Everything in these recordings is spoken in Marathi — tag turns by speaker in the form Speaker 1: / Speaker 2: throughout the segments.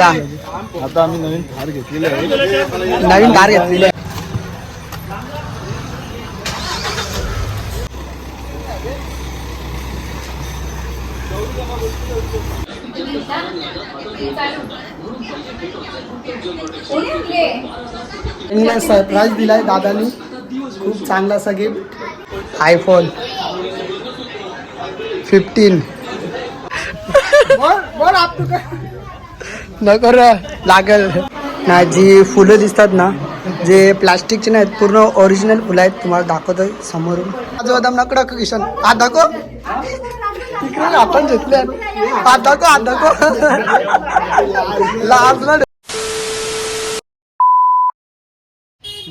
Speaker 1: आता आम्ही नवीन थार घेतलेले आहे.
Speaker 2: नवीन. त्यांना सरप्राईज दिलाय दादानी. खूप चांगला असा गिफ्ट आयफोन फिफ्टीन नको नकर लागल. ना जी फुलं दिसतात ना जे प्लास्टिकचे नाहीत पूर्ण ओरिजिनल फुलं आहेत तुम्हाला दाखवतोय समोरून. माझं बदाम किशन. हात दाखव. तिकडे आपण घेतले हात दाखव हात दाखव. लाजला.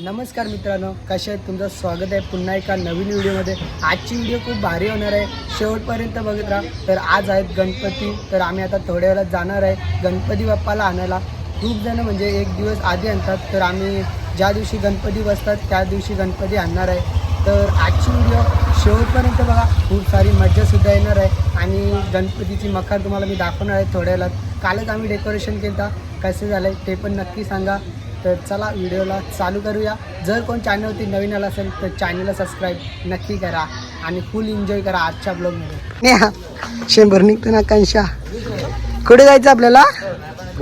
Speaker 2: नमस्कार मित्रांनो कसे आहेत? तुमचं स्वागत आहे पुन्हा एका नवीन व्हिडिओमध्ये. आजची व्हिडिओ खूप भारी होणार आहे. शेवटपर्यंत बघत राहा. तर आज आहेत गणपती. तर आम्ही आता थोड्या वेळात जाणार आहे गणपती बाप्पाला आणायला. खूप जण म्हणजे एक दिवस आधी आणतात. तर आम्ही ज्या दिवशी गणपती बसतात त्या दिवशी गणपती आणणार आहे. तर आजची व्हिडिओ शेवटपर्यंत बघा. खूप सारी मज्जासुद्धा येणार आहे. आणि गणपतीची मकार तुम्हाला मी दाखवणार आहे थोड्या वेळात. कालच आम्ही डेकोरेशन केलं कसं झालं आहे ते पण नक्की सांगा. तर चला व्हिडिओला चालू करूया. जर कोण चॅनलवरती नवीन आला असेल तर चॅनलला सबस्क्राईब नक्की करा आणि फुल एन्जॉय करा आजच्या ब्लॉगमध्ये नेहा शंभर निघतो ना कांशा. कुठे जायचं आपल्याला?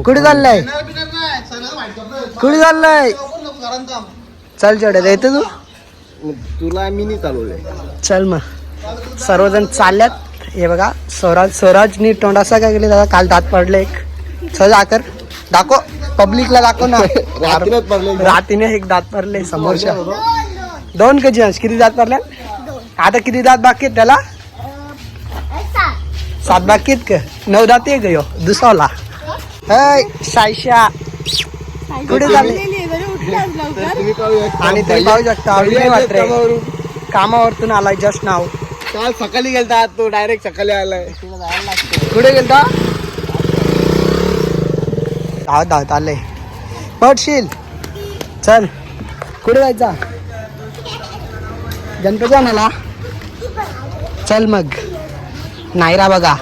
Speaker 2: कुठे चाललंय? कुठे चाललंय? चल चढत येतं तू?
Speaker 1: तुला मी नाही चालवले
Speaker 2: चल मग. सर्वजण चालल्यात. हे बघा स्वराज स्वराजनी तोंडासा काय केले दादा? काल दात पडले एक. चल आकर. दाखव पब्लिकला दाखव ना.
Speaker 1: रात्रीच.
Speaker 2: रातीने एक दात पडले समोरच्या. दोन कधी अंश किती दात पडल्या आता किती दात बाकी आहेत त्याला? सात बाकी आहेत का? नऊ दात आहे गयो दुसराला हय सायशा कुठे झाले आणि तुम्ही पाहू शकता अभिनय वाटरे कामावरतून आलाय जस्ट नाव
Speaker 1: काल सकाळी गेलता तो डायरेक्ट सकाळी आलाय.
Speaker 2: कुठे गेलता? धावत धावत आले पटशील चल. कुठे जायचा? गणपती आणाला चल मग. नायरा बघा.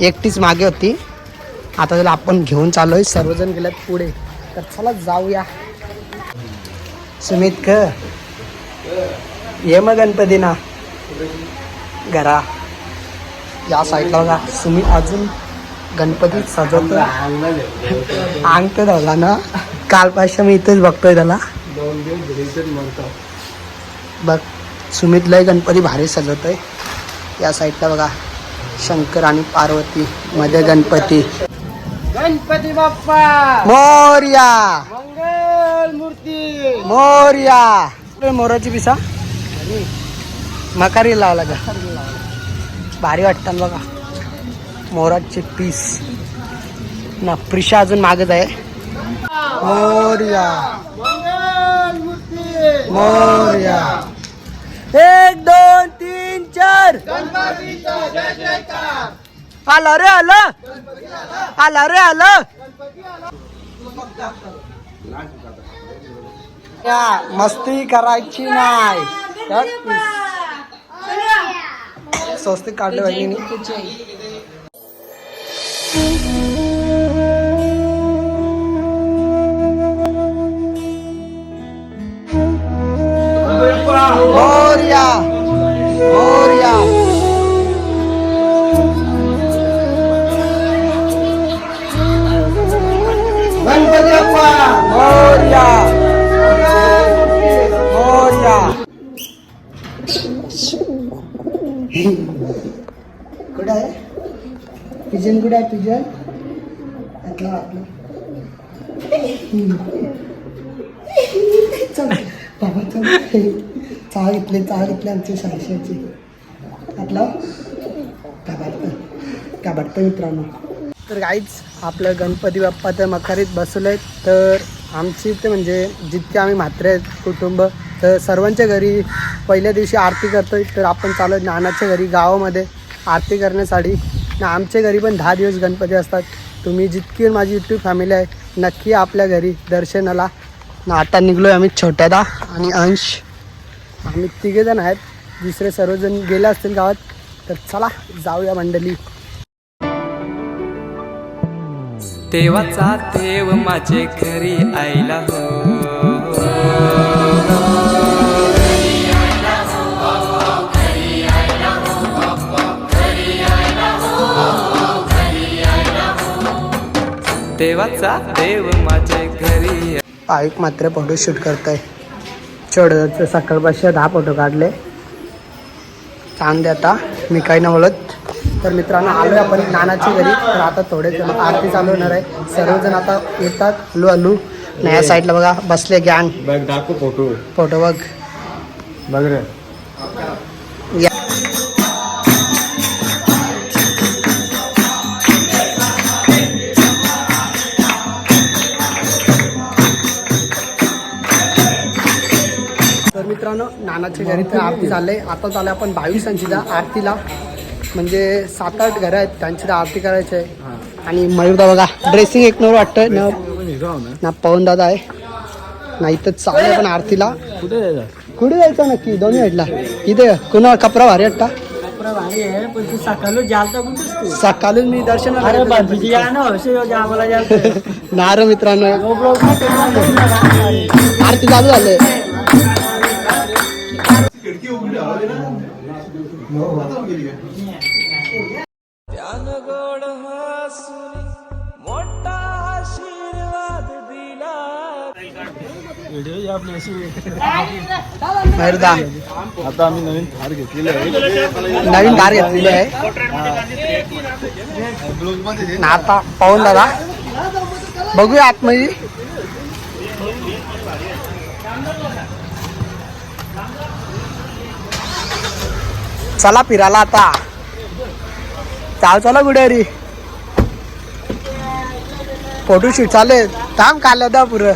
Speaker 2: एकटीच मागे होती. आता त्याला आपण घेऊन चाललोय. सर्वजण गेल्यात पुढे. तर चला जाऊया. सुमित क ये मग गणपती ना घरा. या साईडला बघा. सुमित अजून गणपती सजवतो अंग तर धावला ना. कालपासून मी इथेच बघतोय त्याला.
Speaker 1: दोन दिवस घरी म्हणतो.
Speaker 2: बघ सुमितला गणपती भारी सजवतोय. या साईडला बघा शंकर आणि पार्वती मध्ये गणपती.
Speaker 1: गणपती बाप्पा!
Speaker 2: मोर्या!
Speaker 1: मंगल मूर्ती!
Speaker 2: मोर्या! मोराची पिसा? मकारी लावला का? भारी वाटतात बघा. मोराचे पीस. ना प्रिशा अजून मागत आहे मोर्या. मोर्या. एक दोन तीन चार. आला रे आलं. आला रे आलं. या मस्ती करायची नाही. स्वस्ती काढले पाहिजे Glória! पिजन आहे पिजन आतला आपलं. चल बाबा चल. चहा घेतले चहा घेतले आमचे सायशाचे आपला? काय वाटतं मित्रांनो. तर काहीच आपलं गणपती बाप्पा तर मखारीत बसवलं तर आमची ते म्हणजे जितके आम्ही म्हात्रे आहेत कुटुंब तर सर्वांच्या घरी पहिल्या दिवशी आरती करतो तर आपण चालू आहे नानाच्या घरी गावामध्ये. आरती करण्यासाठी. ना आमच्या घरी पण दहा दिवस गणपती असतात. तुम्ही जितकी माझी यूट्यूब फॅमिली आहे नक्की आपल्या घरी दर्शनाला. ना आता निघलो आहे आम्ही छोट्यादा आणि अंश. आम्ही तिघे जण आहेत. दुसरे सर्वजण गेले असतील गावात. तर चला जाऊया मंडळी.
Speaker 3: देवाचा देव माझे घरी आईला हो देवाचा देव माझे घरी
Speaker 2: आयुक मात्र फोटो शूट करताय. चढ सकाळपासून दहा फोटो काढले. चांगले आता मी काही नाही बोलत तर मित्रांनो आलोय आपण नानाच्या घरी. तर आता थोडे जण आरती चालू होणार आहे. सर्वजण आता येतात हलू हलू. नाही या साईडला बघा बसले गँग
Speaker 1: बघ दाखव फोटो
Speaker 2: फोटो बघ.
Speaker 1: बघ रे.
Speaker 2: या. मित्रांनो नानाच्या घरी तर आरती झाले आता चालले आपण बावीसांची आरतीला. म्हणजे सात आठ घरं आहेत त्यांची तर आरती करायची आहे. आणि मयूरदा बघा ड्रेसिंग एक नंबर वाटतं न ना? पवन दादा आहे. नाही तर चालू पण आरतीला.
Speaker 1: कुठे जायचं
Speaker 2: कुठे जायचं नक्की? दोन्ही साईडला. इथे कुणा कपडा भारी वाटता? सकाळून मी दर्शन नार मित्रांनो. आरती चालू झाले
Speaker 3: त्यानं गोड हसून मोठा आशीर्वाद दिला.
Speaker 1: आता आम्ही नवीन थार घेतलेले आहे.
Speaker 2: नवीन कार घेतलेली आहे. ना आता पाहून दादा. बघूया आतमध्ये. चला फिरायला आता. चाल चला गुडेरी फोटोशूट चालेल थांब काल होता पुरं.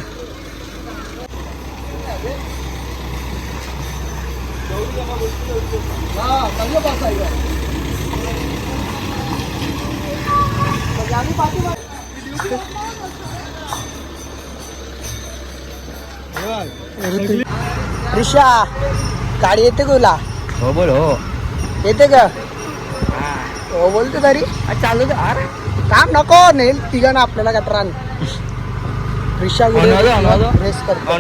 Speaker 2: रिषा गाडी येते तुला?
Speaker 1: हो बोल हो.
Speaker 2: येते का? हो. बोलते तरी. चालू अरे. काम नको नेल. तिघांना आपल्याला रिषा
Speaker 3: बनवायचं, बनवायचं.
Speaker 2: रेस करतो.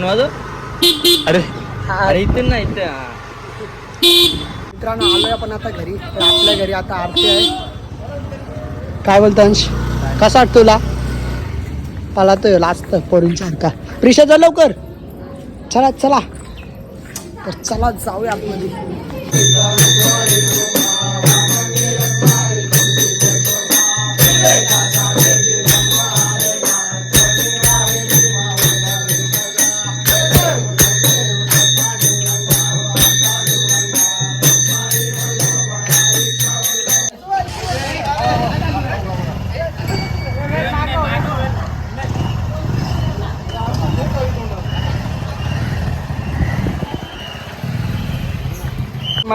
Speaker 3: अरे.
Speaker 2: हा,
Speaker 3: अरे इथे नाही इथे.
Speaker 2: मित्रांनो आलोय आपण आता घरी. तर आपल्या घरी आता आरती आहे. काय बोलतो अंश? कसा वाटतो तुला? तो लास्ट पोरींच्या सारखा. प्रिशा जा लवकर. चला चला. तर चला जाऊया आतमध्ये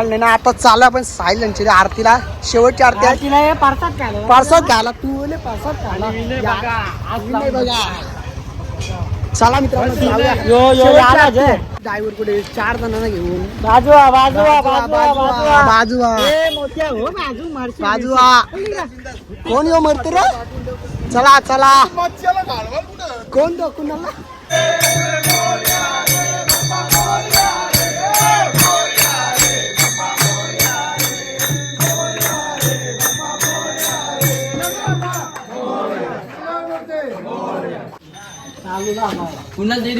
Speaker 2: मला नाही ना आता चालू आपण सायलनची आरतीला शेवटची आरती आहे. पार्सात घाला. तू बोले पार्सात घाला. या, नाही बघा. चला मित्रांनो. ड्रायव्हर कुठे? चार जणांना घेऊन. बाजूवा बाजूवा बाजूवा बाजूवा कोण येऊ मरते रे? चला चला. कोण तो कुणाला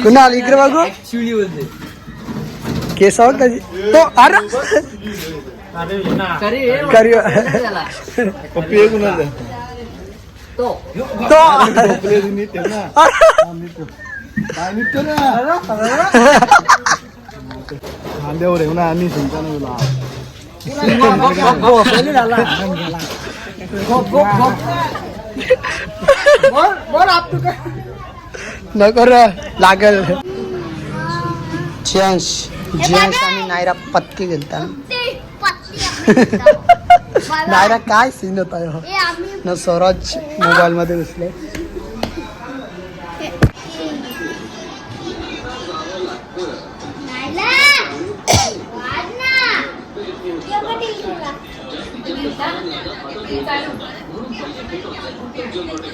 Speaker 2: कुणाल इकडे बघू केसावर कधी तो अरे करियो
Speaker 1: पप्पी आहे कुणाला
Speaker 2: तो
Speaker 1: नीट ठेव ना काय नीट ठेव ना खांद्यावर आहे ना आम्ही सुलतान
Speaker 2: नको लागल. जेंस जेंस आणि नायरा पत्के गेलता. नायरा काय सीन होता ह्यो? न स्वराज मोबाईल मध्ये घुसले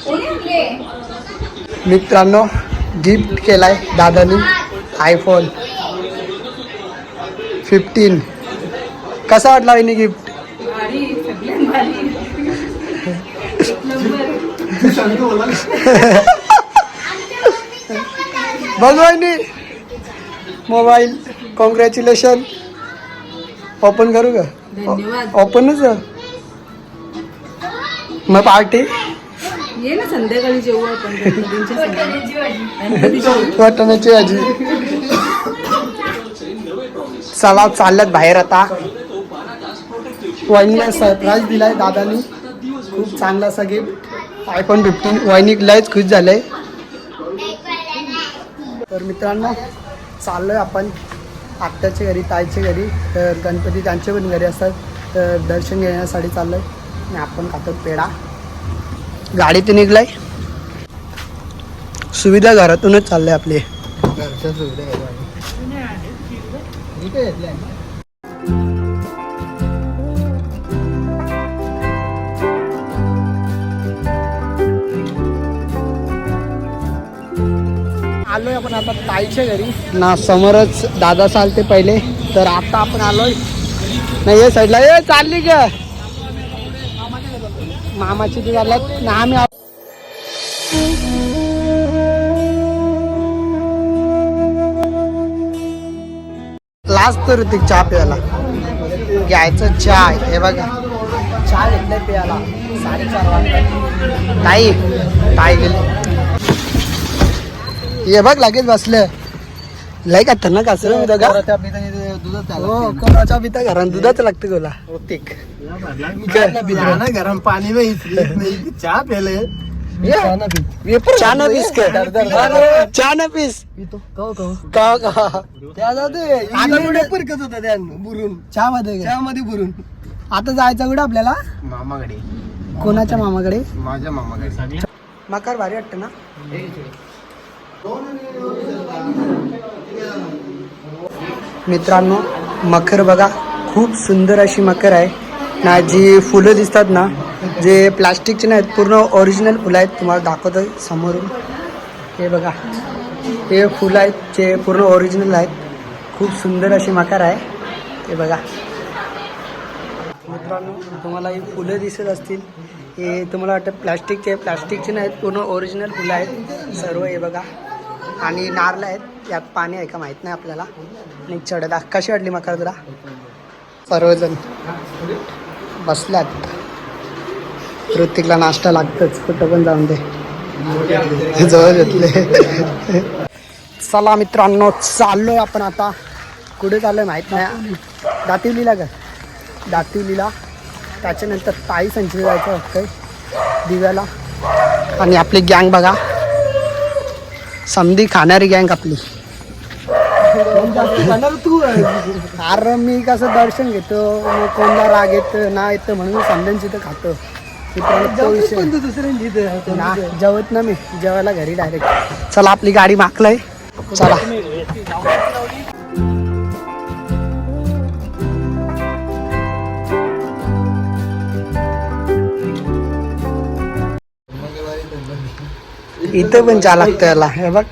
Speaker 4: कोणी
Speaker 2: मित्रांनो गिफ्ट केलाय दादानी. आयफोन फिफ्टीन कसा वाटला वहिनी गिफ्ट? बघ वहिनी मोबाईल कॉंग्रॅच्युलेशन ओपन करू का? ओपनच मग पार्टी
Speaker 4: ये ना संध्याकाळी जेवू आपण. गणपतीच्या
Speaker 2: वाटाण्याची भाजी चला चालल्यात बाहेर आता. वहिनीला सरप्राईज दिलाय दादानी. खूप चांगला असा गिफ्ट आयफोन फिफ्टीन वहिनी लयच खुश झालंय. तर मित्रांनो चाललोय आपण आत्याच्या घरी ताईच्या घरी. तर गणपती त्यांच्या पण घरी असतात. तर दर्शन घेण्यासाठी चाललोय. आणि आपण खातो पेढा. गाडी ते निघलाय. सुविधा घरातूनच चाललंय आपली. आलोय आपण आता ताईच्या घरी. ना समोरच दादा चालते पहिले तर आता आपण आलोय. नाही ये साईडला. ये चालली का मामाची ती चालल्यात ना आम्ही लास्ट तर ती चहा प्यायला. घ्यायचं चहा हे बघा. चहा घेतलाय प्यायला. साडेचार वाजता. ताई ताई गेली. हे बघ लगेच बसलं. लय का? त्यांना कसं का हो कोणाच्या पिता घरात दुधाच लागतं गोला
Speaker 1: गरम पाणी नाही चहा प्याले
Speaker 2: चहा ना पीस का चहा ना पीस. का
Speaker 1: परकत होता त्या बुरून.
Speaker 2: चहा मध्ये
Speaker 1: चहा मध्ये बुरून.
Speaker 2: आता जायचं कुठं आपल्याला?
Speaker 1: मामाकडे.
Speaker 2: कोणाच्या मामाकडे.
Speaker 1: माझ्या मामाकडे.
Speaker 2: मकार भारी वाटतं ना? मित्रांनो मखर बघा खूप सुंदर अशी मखर आहे. ना जी फुलं दिसतात ना जे प्लास्टिकचे नाहीत पूर्ण ओरिजिनल फुलं आहेत तुम्हाला दाखवतो समोरून. हे बघा हे फुलं आहेत जे पूर्ण ओरिजिनल आहेत. खूप सुंदर अशी मखर आहे. हे बघा. मित्रांनो तुम्हाला ही फुलं दिसत असतील. हे तुम्हाला वाटतं प्लास्टिकचे प्लास्टिकचे नाहीत पूर्ण ओरिजिनल फुलं आहेत. सर्व हे बघा. आणि नारळ आहेत. यात पाणी आहे का माहीत नाही आपल्याला. आणि चढदा कशी वाटली मकर तुला? सर्वजण बसल्यात. ऋतिकला नाश्ता लागतच. कुठं पण जाऊन दे. जवळ घेतले. चला मित्रांनो चाललो आपण आता. कुठे चाललोय माहीत नाही. दातिवलीला का? दातिवलीला. त्याच्यानंतर ताई संचवी जायचं वाटतंय. दिव्याला. आणि आपली गँग बघा. समधी खाणारी गँग आपली.
Speaker 1: तू
Speaker 2: अरे मी कसं दर्शन घेतो मग कोणला राग येतं ना येतं म्हणून समध्यांची तर खातो. जेवत ना मी जेवायला घरी डायरेक्ट चला आपली गाडी मागलाय. चला. इथं पण चहा लागतं याला. हे बघ.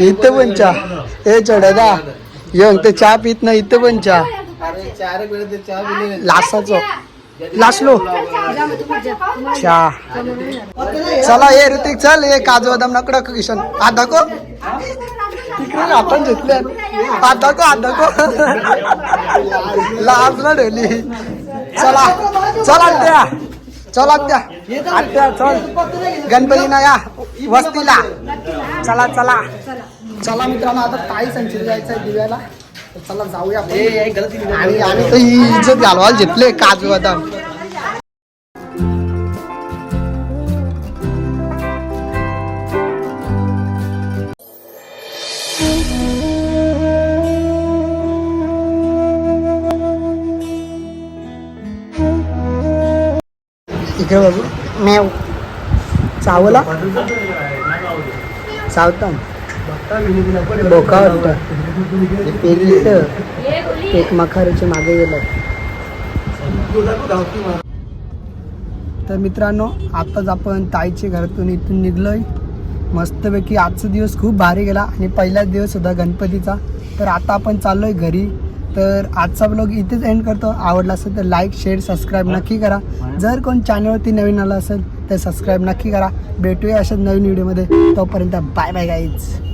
Speaker 2: इथं पण चहा. हे चढदा येऊन ते चहा पित नाही इथं पण चहा. लासाचो. लासलो. चहा. चला ये ऋतिक चल ये काजू बदाम नको किशन. आता को तिकडे आपण घेतले आता को आता को लाज ना ढोली. चला. चला त्या. चला त्या. आत्या चल. गणपती ना या वस्तीला. चला चला. चला मित्रांनो आता ताई संचित जायचं आहे दिव्याला. चला जाऊया आणि आणि तर ही इज्जत घालवायला घेतले काजू बदाम. तिकडे बघू. मॅव. चावला? चावता. बोका वाटतं. एक मखारीच्या एक मागे गेलं. तर मित्रांनो आताच आपण ताईच्या घरातून इथून निघलोय. मस्तपैकी आजचा दिवस खूप भारी गेला आणि पहिलाच दिवस होता गणपतीचा. तर आता आपण चाललोय घरी. तर आजचा ब्लॉग इथेच एंड करतो. आवडला असेल तर लाईक शेअर सबस्क्राईब नक्की करा. जर कोण चॅनलवरती नवीन आला असेल तर सबस्क्राईब नक्की करा. भेटूया अशाच नवीन व्हिडिओमध्ये तोपर्यंत बाय बाय गाईज